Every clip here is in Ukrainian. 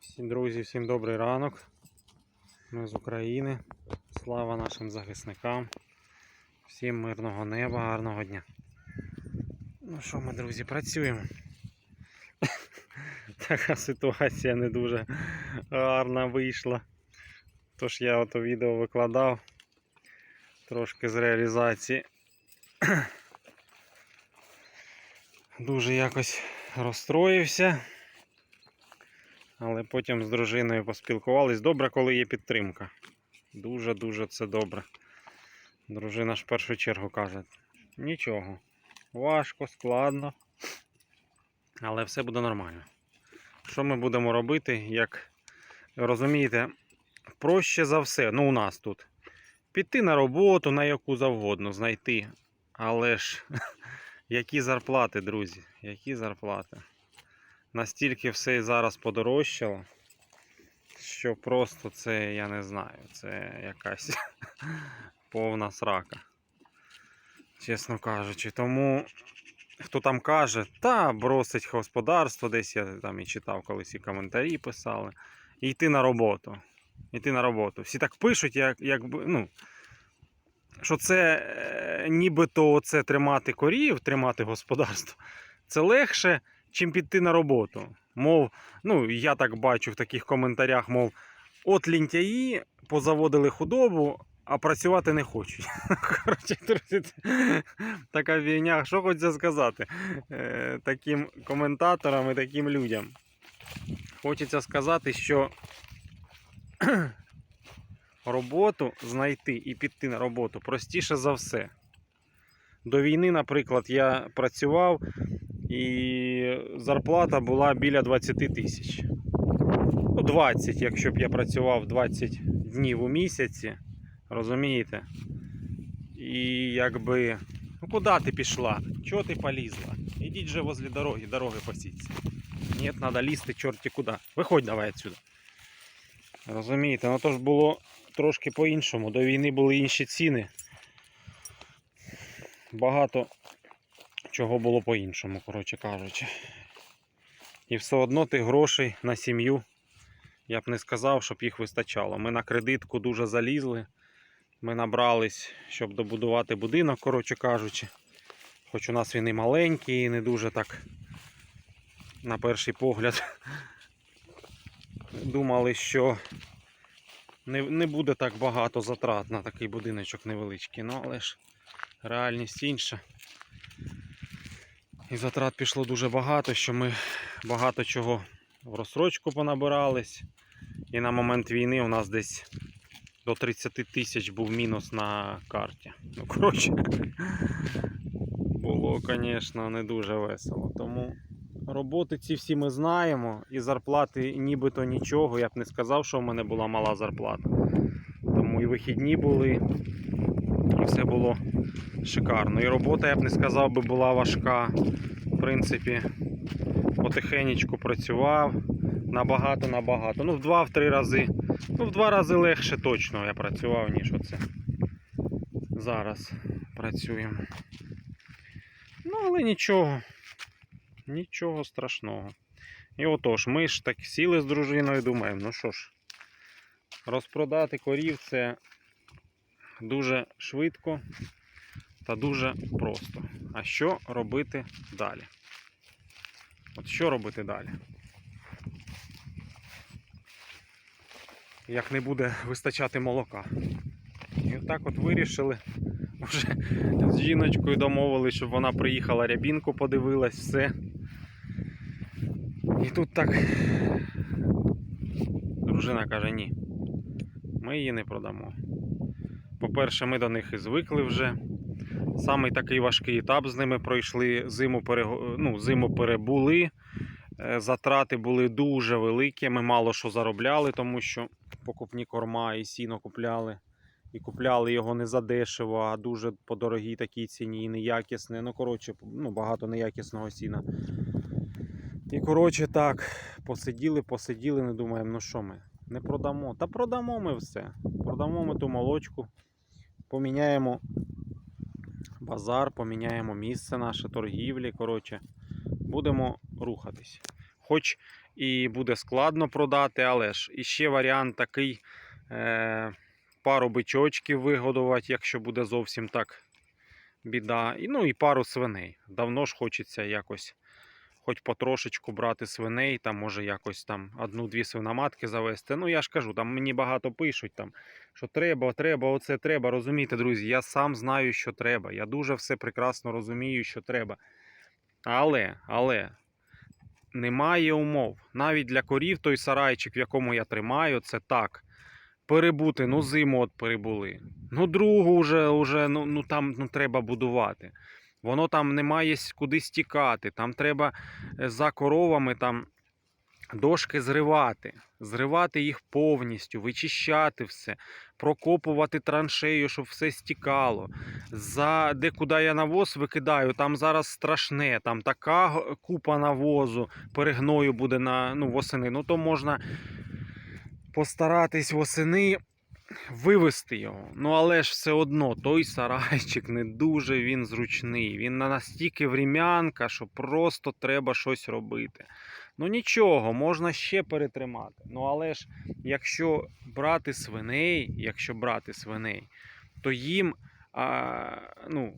Всім друзі, всім добрий ранок. Ми з України. Слава нашим захисникам. Всім мирного неба, гарного дня. Ну що ми, друзі, працюємо. Така ситуація не дуже гарна вийшла. Тож я ото відео викладав трошки з реалізації. Дуже якось розстроївся. Але потім з дружиною поспілкувались. Добре, коли є підтримка. Дуже-дуже це добре. Дружина ж в першу чергу каже: нічого, важко, складно, але все буде нормально. Що ми будемо робити, як розумієте, проще за все, ну у нас тут. Піти на роботу, на яку завгодно, знайти. Але ж які зарплати, друзі, які зарплати настільки все зараз подорожчало, що просто це, я не знаю, це якась повна срака. Чесно кажучи. Тому хто там каже, та бросить господарство, десь я там і читав колись і коментарі писали. І йти на роботу. Йти на роботу. Всі так пишуть, як, якби, ну, що це е, нібито це тримати корів, тримати господарство. Це легше, чим піти на роботу. Мов, ну я так бачу в таких коментарях, мов, от лінтяї позаводили худобу, а працювати не хочуть. Коротше, друзі, така війня. Що хочеться сказати е, таким коментаторам і таким людям? Хочеться сказати, що роботу знайти і піти на роботу простіше за все. До війни, наприклад, я працював і зарплата була біля 20 тисяч. Ну, 20, якщо б я працював 20 днів у місяці, розумієте? І якби. Ну куди ти пішла? Чого ти полізла? Ідіть же возле дороги, дороги пасіться. Ні, треба лізти чорті куди. Виходь давай отсюда. Розумієте, ну то ж було трошки по-іншому. До війни були інші ціни. Багато чого було по-іншому, коротше кажучи. І все одно тих грошей на сім'ю я б не сказав, щоб їх вистачало. Ми на кредитку дуже залізли. Ми набрались, щоб добудувати будинок, коротше кажучи. Хоч у нас він і маленький, і не дуже так, на перший погляд, думали, що не, не буде так багато затрат на такий будиночок невеличкий. Ну, але ж реальність інша. І затрат пішло дуже багато, що ми багато чого в розсрочку понабирались. І на момент війни у нас десь до 30 тисяч був мінус на карті. Ну, коротше, було, звісно, не дуже весело. Тому роботи ці всі ми знаємо, і зарплати нібито нічого. Я б не сказав, що в мене була мала зарплата. Тому і вихідні були, і все було шикарно. І робота, я б не сказав, би була важка. В принципі, потихенечку працював набагато-набагато. Ну, в два-три рази. Ну, в два рази легше точно я працював, ніж оце. Зараз працюємо. Ну, але нічого. Нічого страшного. І отож, ми ж так сіли з дружиною, думаємо, ну що ж, розпродати корів це дуже швидко та дуже просто. А що робити далі? От що робити далі? Як не буде вистачати молока. І отак от вирішили. Вже з жіночкою домовились, щоб вона приїхала рябінку, подивилась, все. І тут так дружина каже, ні, ми її не продамо. По-перше, ми до них і звикли вже. Самий такий важкий етап з ними пройшли. Зиму, ну, зиму перебули. Е, Затрати були дуже великі. Ми мало що заробляли, тому що покупні корма і сіно купляли. І купляли його не за дешево, а дуже по дорогій такій ціні і неякісне. Ну, коротше, ну, багато неякісного сіна. І коротше так, посиділи, посиділи, не думаємо, ну що ми, не продамо. Та продамо ми все. Продамо ми ту молочку, поміняємо базар, поміняємо місце наше торгівлі. Коротше, будемо рухатись. Хоч і буде складно продати, але ж іще варіант такий е, пару бичочків вигодувати, якщо буде зовсім так біда. І, ну і пару свиней. Давно ж хочеться якось хоч потрошечку брати свиней, там може якось там одну-дві свиноматки завести. Ну я ж кажу, там мені багато пишуть, там, що треба, треба, оце треба. Розумієте, друзі, я сам знаю, що треба. Я дуже все прекрасно розумію, що треба. Але, але немає умов. Навіть для корів той сарайчик, в якому я тримаю, це так. Перебути, ну зиму от перебули. Ну, другу вже, вже ну, ну там ну, треба будувати. Воно там немає с- куди стікати. Там треба е, за коровами там дошки зривати, зривати їх повністю, вичищати все, прокопувати траншею, щоб все стікало. За де куди я навоз викидаю, там зараз страшне, там така купа навозу, перегною буде на ну, восени. Ну то можна постаратись восени вивести його. Ну але ж все одно той сарайчик не дуже він зручний. Він настільки врем'янка, що просто треба щось робити. Ну нічого, можна ще перетримати. Ну але ж якщо брати свиней, якщо брати свиней, то їм, а, ну,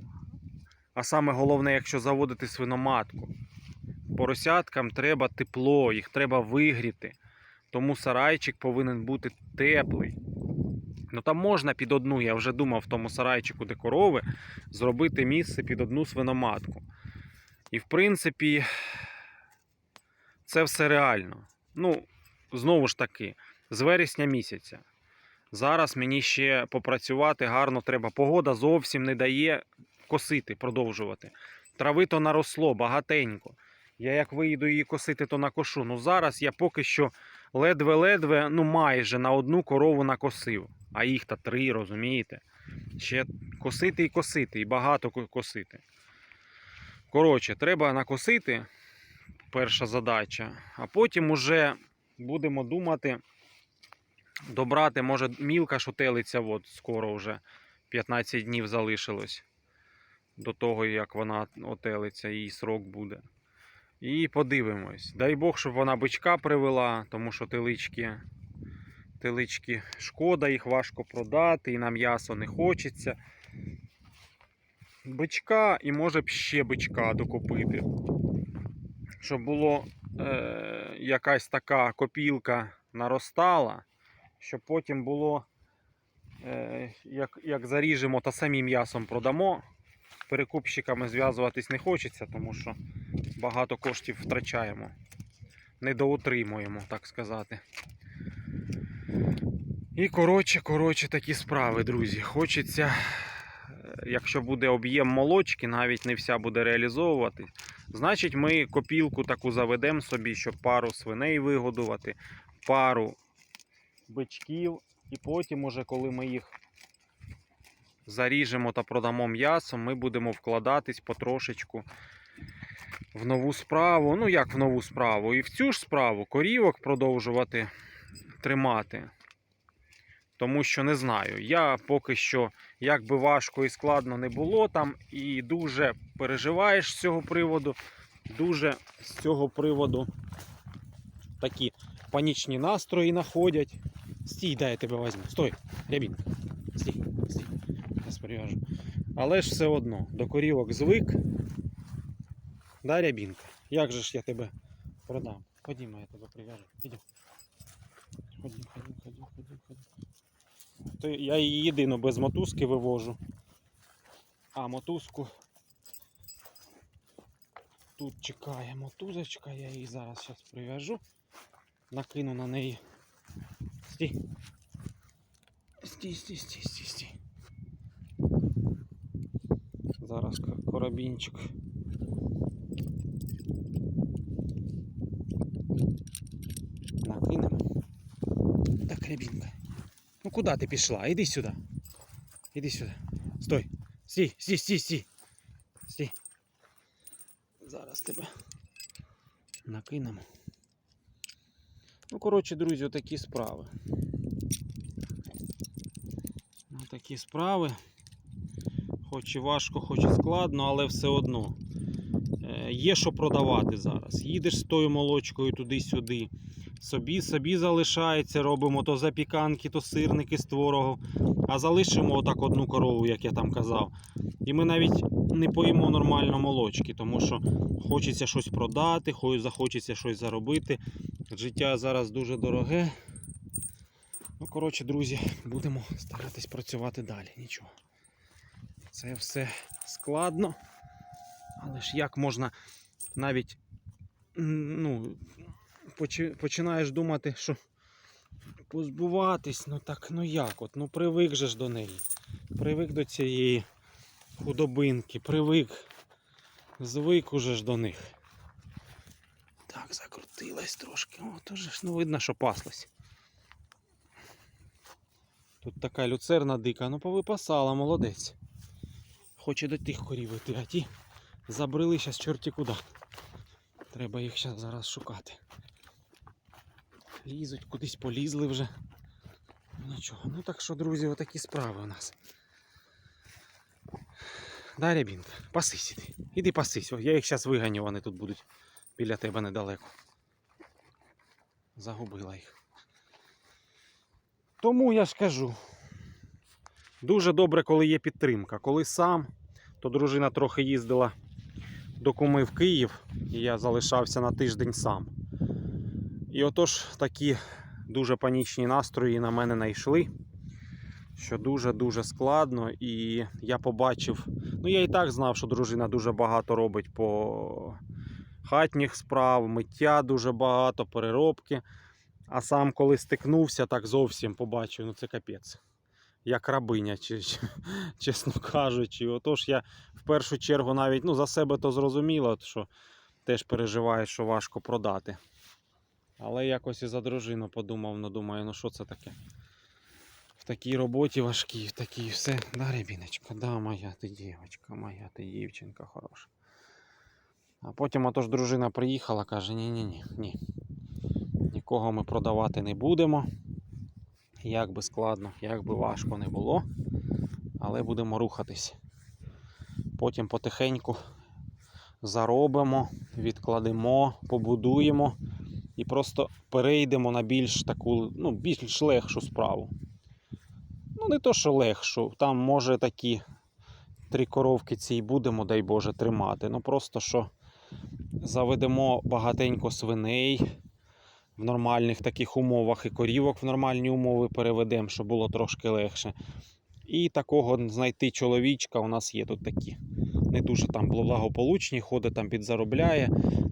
а саме головне, якщо заводити свиноматку, поросяткам треба тепло, їх треба вигріти. Тому сарайчик повинен бути теплий. Ну там можна під одну, я вже думав в тому сарайчику, де корови, зробити місце під одну свиноматку. І в принципі, це все реально. Ну, знову ж таки, з вересня місяця. Зараз мені ще попрацювати гарно треба. Погода зовсім не дає косити, продовжувати. Трави то наросло багатенько. Я як виїду її косити, то накошу. Ну зараз я поки що ледве-ледве, ну майже на одну корову накосив. А їх та три, розумієте? Ще косити і косити, і багато косити. Коротше, треба накосити, перша задача, а потім уже будемо думати, добрати, може, мілка шутелиця, от скоро вже 15 днів залишилось до того, як вона отелиться, її срок буде. І подивимось. Дай Бог, щоб вона бичка привела, тому що телички, телички шкода, їх важко продати, і на м'ясо не хочеться. Бичка і може б ще бичка докупити. Щоб було е, якась така копілка наростала, щоб потім було, е, як, як заріжемо та самим м'ясом продамо. Перекупщиками зв'язуватись не хочеться, тому що багато коштів втрачаємо. Недоутримуємо, так сказати. І коротше, коротше, такі справи, друзі. Хочеться, е, якщо буде об'єм молочки, навіть не вся буде реалізовувати. Значить, ми копілку таку заведемо собі, щоб пару свиней вигодувати, пару бичків, і потім, уже коли ми їх заріжемо та продамо м'ясо, ми будемо вкладатись потрошечку в нову справу. Ну, як в нову справу? І в цю ж справу корівок продовжувати тримати. Тому що не знаю. Я поки що, як би важко і складно не було там, і дуже переживаєш з цього приводу. Дуже з цього приводу такі панічні настрої находять. Стій, дай я тебе візьму. Стой, рябін. Стій, стій. Я прив'яжу. Але ж все одно, до корівок звик. Да, рябінка? Як же ж я тебе продам? Ходімо, я тебе прив'яжу. Ходім. Ходім, ходім, ходім, ходім, ходім. То я її єдину без мотузки вивожу. А мотузку тут чекає мотузочка, я її зараз зараз прив'яжу. Накину на неї. Стій. Стій, стій, стій, стій, стій. Зараз ка- коробінчик. Накинемо. Так, рябінка. Ну куди ти пішла? Іди сюди. Іди сюди. Стой. Стій, стій, стій. Стій. Зараз тебе накинемо. Ну, коротше, друзі, отакі справи. Отакі справи. Хоч і важко, хоч і складно, але все одно. Е, Є що продавати зараз. Їдеш з тою молочкою туди-сюди. Собі собі залишається, робимо то запіканки, то сирники з творогом, а залишимо отак одну корову, як я там казав. І ми навіть не поїмо нормально молочки, тому що хочеться щось продати, хо- захочеться щось заробити. Життя зараз дуже дороге. Ну, коротше, друзі, будемо старатись працювати далі. Нічого. Це все складно. Але ж як можна навіть ну, починаєш думати, що позбуватись, ну так, ну як от, ну привик же ж до неї. Привик до цієї худобинки, привик. Звик уже ж до них. Так, закрутилась трошки. О, то же ж, ну видно, що паслась. Тут така люцерна дика, ну повипасала, молодець. Хоче до тих корів іти, а ті забрели зараз чорті куди. Треба їх зараз шукати. Лізуть, кудись полізли вже. Ну, Нічого. Ну так що, друзі, отакі справи у нас. Да, Рябінка, пасись іди. Іди пасись. О, Я їх зараз виганю, вони тут будуть біля тебе недалеко. Загубила їх. Тому я ж кажу. Дуже добре, коли є підтримка. Коли сам, то дружина трохи їздила до куми в Київ, і я залишався на тиждень сам. І отож такі дуже панічні настрої на мене найшли, що дуже-дуже складно. І я побачив, ну я і так знав, що дружина дуже багато робить по хатніх справ, миття дуже багато, переробки. А сам, коли стикнувся, так зовсім побачив, ну це капець. Як рабиня, чи, чесно кажучи. Отож, я в першу чергу навіть ну, за себе то зрозуміло, що теж переживаю, що важко продати. Але якось і за дружину подумав, ну думаю, ну що це таке? В такій роботі важкій, в такій все. Да, рябіночка, да, моя ти дівчинка, моя ти дівчинка хороша. А потім отож дружина приїхала, каже: ні-ні-ні, ні. Нікого ми продавати не будемо. Як би складно, як би важко не було, але будемо рухатись. Потім потихеньку заробимо, відкладемо, побудуємо і просто перейдемо на більш таку, ну, більш легшу справу. Ну, не то, що легшу, там може такі три коровки ці будемо, дай Боже, тримати. Ну просто що заведемо багатенько свиней в нормальних таких умовах і корівок в нормальні умови переведемо, щоб було трошки легше. І такого знайти чоловічка у нас є тут такі. Не дуже там благополучні, ходить там підзаробляє.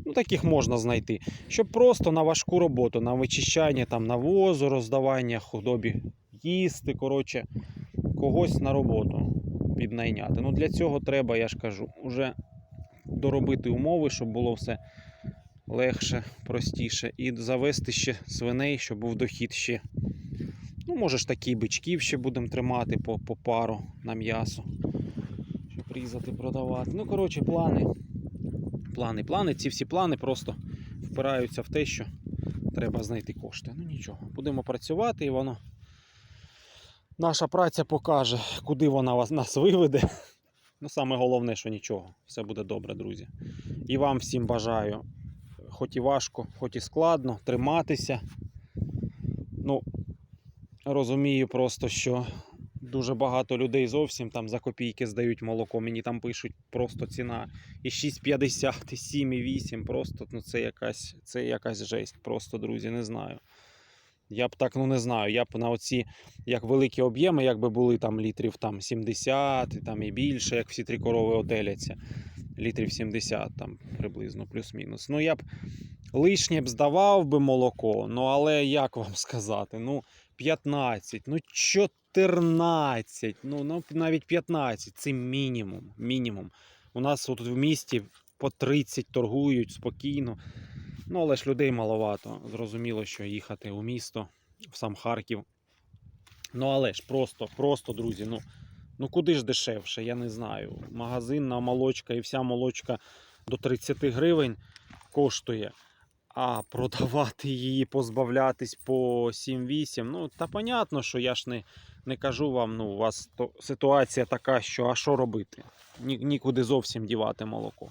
Ну, таких можна знайти. Щоб просто на важку роботу, на вичищання там навозу, роздавання худобі їсти. Коротше, когось на роботу піднайняти. Ну, для цього треба, я ж кажу, уже доробити умови, щоб було все легше, простіше. І завести ще свиней, щоб був дохід ще. Ну, може такі бичків ще будемо тримати по, по пару на м'ясо. Різати, продавати. Ну, коротше, плани. Плани, плани. Ці всі плани просто впираються в те, що треба знайти кошти. Ну нічого, будемо працювати і воно. Наша праця покаже, куди вона вас, нас виведе. Ну, саме головне, що нічого. Все буде добре, друзі. І вам всім бажаю, хоч і важко, хоч і складно, триматися. Ну, розумію просто, що дуже багато людей зовсім там за копійки здають молоко. Мені там пишуть просто ціна і 6,50, і 7,8. Просто ну, це якась, це якась жесть. Просто, друзі, не знаю. Я б так ну не знаю. Я б на оці як великі об'єми, якби були там літрів там 70 і там і більше, як всі три корови отеляться. Літрів 70 там приблизно, плюс-мінус. Ну я б лишнє б здавав би молоко, ну але як вам сказати? Ну, 15, ну 14, ну, ну навіть 15 це мінімум. мінімум. У нас тут в місті по 30 торгують спокійно. Ну, але ж людей маловато. Зрозуміло, що їхати у місто, в сам Харків. Ну, але ж просто, просто, друзі, ну, ну куди ж дешевше, я не знаю. Магазинна молочка і вся молочка до 30 гривень коштує. А продавати її, позбавлятись по 7-8. Ну, та понятно, що я ж не, не кажу вам, ну, у вас то, ситуація така, що а що робити? Ні, нікуди зовсім дівати молоко.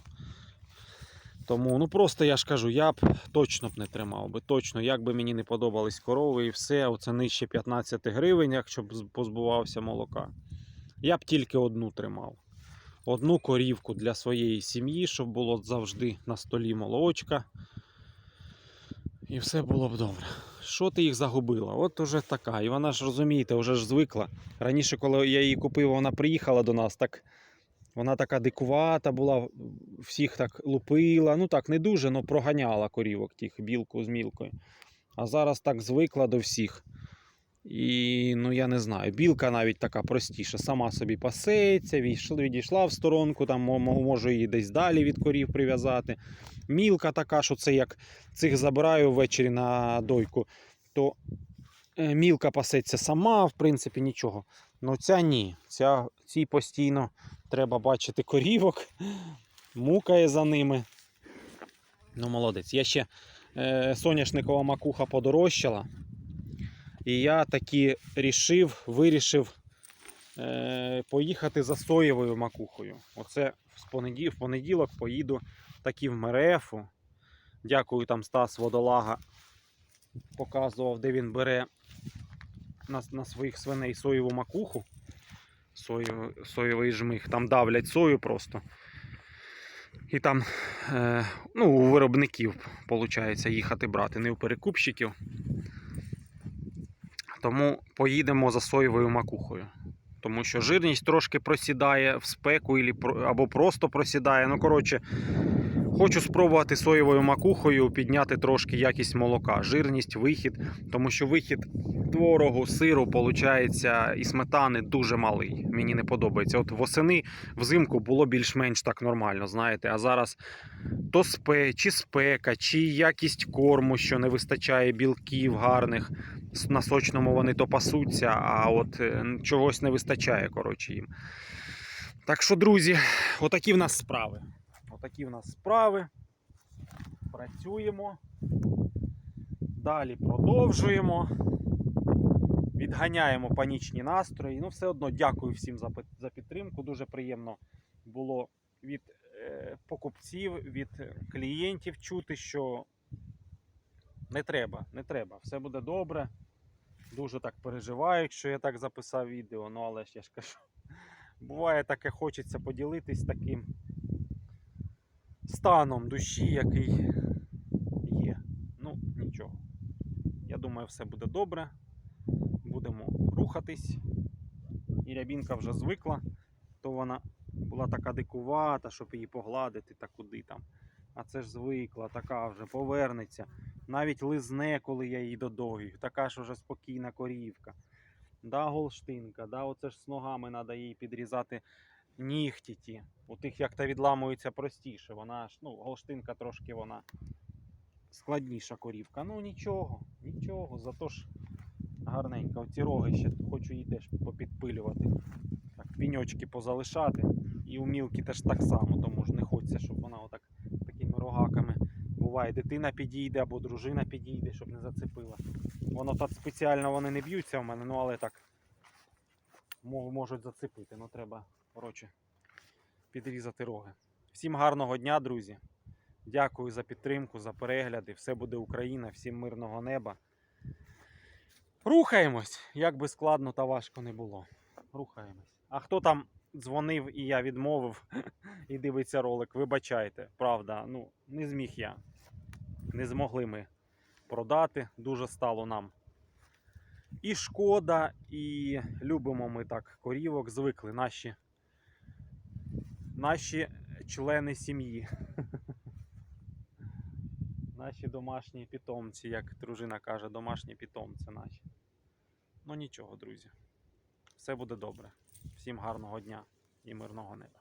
Тому, ну просто я ж кажу, я б точно б не тримав би. Точно, як би мені не подобались корови і все, оце нижче 15 гривень, якщо б позбувався молока. Я б тільки одну тримав. Одну корівку для своєї сім'ї, щоб було завжди на столі молочка. І все було б добре. Що ти їх загубила? От уже така. І вона ж розумієте, вже ж звикла. Раніше, коли я її купив, вона приїхала до нас, так вона така дикувата була, всіх так лупила. Ну так, не дуже, але проганяла корівок тих, білку з мілкою. А зараз так звикла до всіх. І ну я не знаю, білка навіть така простіша, сама собі пасеться, відійшла, в сторонку, там мо- мо- можу її десь далі від корів прив'язати. Мілка така, що це як цих забираю ввечері на дойку, то е, мілка пасеться сама, в принципі, нічого. Ну ця ні. Ця, цій постійно треба бачити корівок, мукає за ними. Ну, молодець. Я ще е, соняшникова макуха подорожчала. І я таки рішив, вирішив е, поїхати за соєвою макухою. Оце в понеділок, в понеділок поїду таки в Мерефу. Дякую там Стас Водолага. Показував, де він бере на, на своїх свиней соєву макуху. Соєвий, соєвий жмих. Там давлять сою просто. І там е, ну, у виробників виходить їхати брати, не у перекупщиків. Тому поїдемо за соєвою макухою. Тому що жирність трошки просідає в спеку або просто просідає. Ну, коротше, хочу спробувати соєвою макухою підняти трошки якість молока, жирність, вихід, тому що вихід творогу, сиру, виходить, і сметани дуже малий. Мені не подобається. От восени взимку було більш-менш так нормально, знаєте. А зараз то спе, чи спека, чи якість корму, що не вистачає білків гарних. На сочному вони то пасуться, а от е, чогось не вистачає, коротше, їм. Так що, друзі, отакі в нас справи. Отакі в нас справи. Працюємо. Далі продовжуємо. Відганяємо панічні настрої. Ну, все одно дякую всім за, за підтримку. Дуже приємно було від е, покупців, від клієнтів чути, що не треба, не треба. Все буде добре. Дуже так переживаю, якщо я так записав відео, ну але ж я ж кажу. Буває таке, хочеться поділитись таким станом душі, який є. Ну, нічого. Я думаю, все буде добре. Будемо рухатись. І рябінка вже звикла, то вона була така дикувата, щоб її погладити та куди там. А це ж звикла, така вже повернеться. Навіть лизне, коли я її додою. Така ж вже спокійна корівка. Да, голштинка, да, оце ж з ногами треба їй підрізати нігті ті. У тих як то відламується простіше. Вона ж, ну, голштинка трошки вона складніша корівка. Ну нічого, нічого, зато ж гарненька. Оці роги ще хочу її теж попідпилювати. Так, піньочки позалишати. І у мілки теж так само, тому ж не хочеться, щоб вона отак такими рогаками. Буває, дитина підійде або дружина підійде, щоб не зацепила. Воно так спеціально вони не б'ються в мене, ну але так можуть зацепити. Ну треба, коротше, підрізати роги. Всім гарного дня, друзі. Дякую за підтримку, за перегляди. Все буде Україна, всім мирного неба. Рухаємось, як би складно та важко не було. Рухаємось. А хто там дзвонив і я відмовив і дивиться ролик, вибачайте, правда, ну не зміг я. Не змогли ми продати. Дуже стало нам і шкода, і любимо ми так корівок, звикли наші, наші члени сім'ї. Наші домашні питомці, як дружина каже, домашні питомці наші. Ну нічого, друзі. Все буде добре. Всім гарного дня і мирного неба.